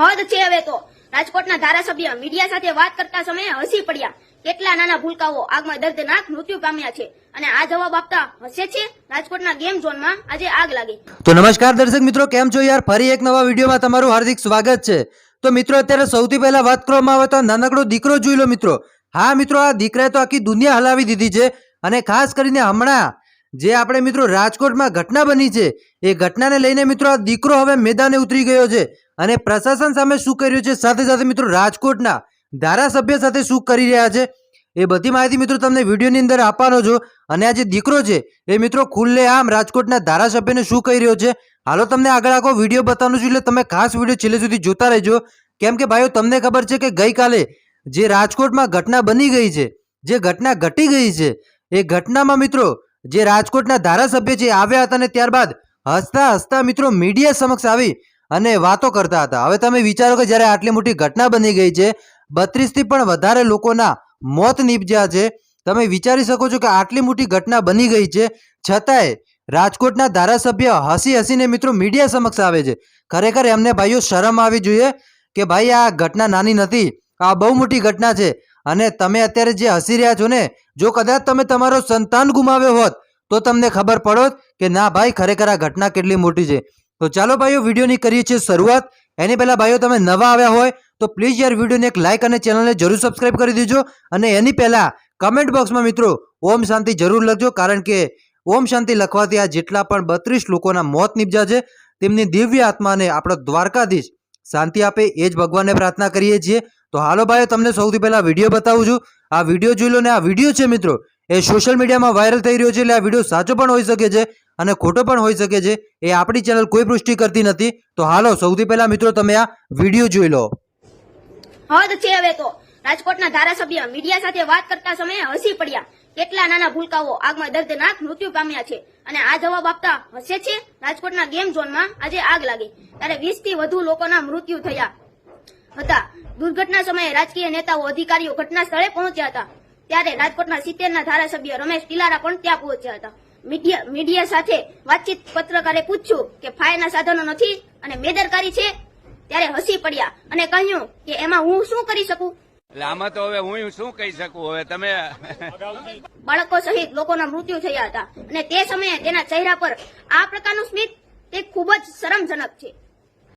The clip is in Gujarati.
હદ છે હવે તો. રાજકોટના ધારાસભ્ય મીડિયા સાથે વાત કરતા સમયે હસી પડ્યા. કેટલા નાના ભૂલકાઓ આગમાં દર્દનાક મૃત્યુ પામ્યા છે અને આ જવાબ આપતા હસે છે રાજકોટના ગેમ ઝોનમાં આજે આગ લાગી. તો નમસ્કાર દર્શક મિત્રો, કેમ છો યાર? ફરી એક નવા વિડીયોમાં તમારું હાર્દિક સ્વાગત છે. તો મિત્રો, અત્યારે સૌથી પહેલા વાત કરવામાં આવે તો નાનકડો દીકરો જોઈ લો મિત્રો. હા મિત્રો, આ દીકરાએ તો આખી દુનિયા હલાવી દીધી છે અને ખાસ કરીને હમણાં જે આપણે મિત્રો રાજકોટમાં ઘટના બની છે, એ ઘટનાને લઈને મિત્રો આ દીકરો હવે મેદાને ઉતરી ગયો છે. અને પ્રશાસન સામે શું કર્યું છે? સાથે સાથે મિત્રો રાજકોટના ધારાસભ્ય સાથે શું કરી રહ્યા છે? એ બધી માહિતી મિત્રો તમને વિડીયોની અંદર આપવાનો છો. અને આ જે દીકરો છે, એ મિત્રો ખુલ્લે આમ રાજકોટના ધારાસભ્યને શું કહી રહ્યો છે? હાલો, તમને આગળ આખો વીડિયો બતાવવાનું છું. એટલે તમે ખાસ વીડિયો છેલ્લે સુધી જોતા રહેજો. કેમ કે ભાઈઓ, તમને ખબર છે કે ગઈકાલે જે રાજકોટમાં ઘટના બની ગઈ છે, જે ઘટના ઘટી ગઈ છે, એ ઘટનામાં મિત્રો જે રાજકોટના ધારાસભ્ય છે આવ્યા હતા અને ત્યારબાદ હસતા હસતા મિત્રો મીડિયા સમક્ષ આવી અને વાતો કરતા હતા. હવે તમે વિચારો કે જ્યારે આટલી મોટી ઘટના બની ગઈ છે, બત્રીસથી પણ વધારે લોકોના મોત નીપજ્યા છે, તમે વિચારી શકો છો કે આટલી મોટી ઘટના બની ગઈ છે, છતાંય રાજકોટના ધારાસભ્ય હસી હસીને મિત્રો મીડિયા સમક્ષ આવે છે. ખરેખર એમને ભાઈઓ શરમ આવી જોઈએ કે ભાઈ, આ ઘટના નાની નથી, આ બહુ મોટી ઘટના છે. અને તમે અત્યારે જે હસી રહ્યા છો ને, જો કદાચ તમે તમારો સંતાન ગુમાવ્યો હોત, તો તમને ખબર પડોત કે ના ભાઈ, ખરેખર આ ઘટના કેટલી મોટી છે. તો ચાલો ભાઈઓ, વિડીયોની કરીએ છીએ શરૂઆત. એની પહેલાં ભાઈઓ, તમે નવા આવ્યા હોય તો પ્લીઝ યાર વિડીયોને એક લાઇક અને ચેનલને જરૂર સબસ્ક્રાઇબ કરી દેજો. અને એની પહેલાં કમેન્ટ બોક્સમાં મિત્રો ઓમ શાંતિ જરૂર લખજો, કારણ કે ઓમ શાંતિ લખવાથી આ જેટલા પણ બત્રીસ લોકોના મોત નીપજ્યા છે, તેમની દિવ્ય આત્માને આપણો દ્વારકાધીશ શાંતિ આપે, એ જ ભગવાનને પ્રાર્થના કરીએ છીએ. તો હાલો ભાઈઓ, તમને સૌથી પહેલાં વીડિયો બતાવું છું. આ વીડિયો જોઈ લો ને, આ વીડિયો છે મિત્રો એ સોશિયલ મીડિયામાં વાયરલ થઈ રહ્યો છે એટલે આ વીડિયો સાચો પણ હોઈ શકે છે અને ખોટો પણ હોઈ શકે છે. એ આપણી ચેનલ કોઈ પુષ્ટિ કરતી નથી. તો હાલો, સૌથી પહેલા મિત્રો તમે આ વીડિયો જોઈ લો. હદ છે હવે તો. રાજકોટના ધારાસભ્ય મીડિયા સાથે વાત કરતા સમયે હસી પડ્યા. કેટલા નાના ભૂલકાઓ આગમાં દર્દનાક મૃત્યુ પામ્યા છે અને આ જવાબ આપતા હસે છે? રાજકોટના ગેમ ઝોનમાં આજે આગ લાગી. ત્યારે વીસથી વધુ લોકોના મૃત્યુ થયા હતા. દુર્ઘટના સમયે રાજકીય નેતાઓ, અધિકારીઓ ઘટના સ્થળે પહોંચ્યા હતા. ત્યારે રાજકોટના સિત્તેરના ધારાસભ્ય રમેશ ટીલારા પણ ત્યાં પહોંચ્યા હતા. મીડિયા મીડિયા સાથે વાતચીત પત્રકારે પૂછ્યું કે ફાયરના સાધનો નથી અને બેદરકારી છે? ત્યારે હસી પડ્યા અને કહ્યું કે એમાં હું શું કરી શકું? એટલે આમાં તો હવે હું શું કહી શકું? હવે તમે બાળકો સહિત લોકોના મૃત્યુ થયા હતા અને તે સમયે તેના ચહેરા પર આ પ્રકારનું સ્મિત તે ખૂબ જ શરમજનક છે.